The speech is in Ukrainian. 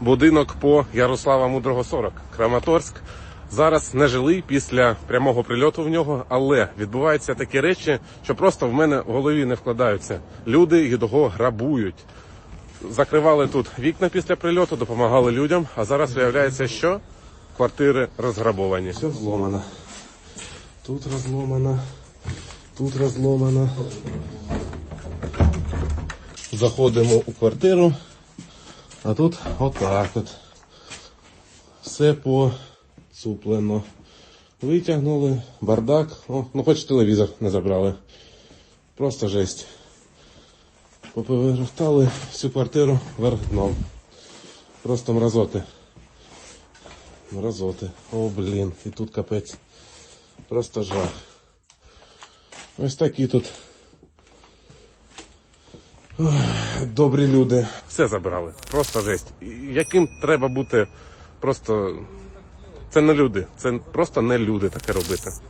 будинок по Ярослава Мудрого 40, Краматорськ. Зараз нежилий після прямого прильоту в нього, але відбуваються такі речі, що просто в мене в голові не вкладаються. Люди його грабують. Закривали тут вікна після прильоту, допомагали людям, а зараз виявляється, що квартири розграбовані. Все взломано. Тут разломано. Тут разломано. Заходимо у квартиру. А тут отак от. Все поцуплено. Витягнули, бардак. О, ну хоч телевізор не забрали. Просто жесть. Поповертали всю квартиру вверх дном. Просто мразоти. Мразоти. О, блін, і тут капець. Просто жах. Ось такі тут. Добрі люди. Все забрали. Просто жесть. Яким треба бути просто. Це не люди. Це просто не люди таке робити.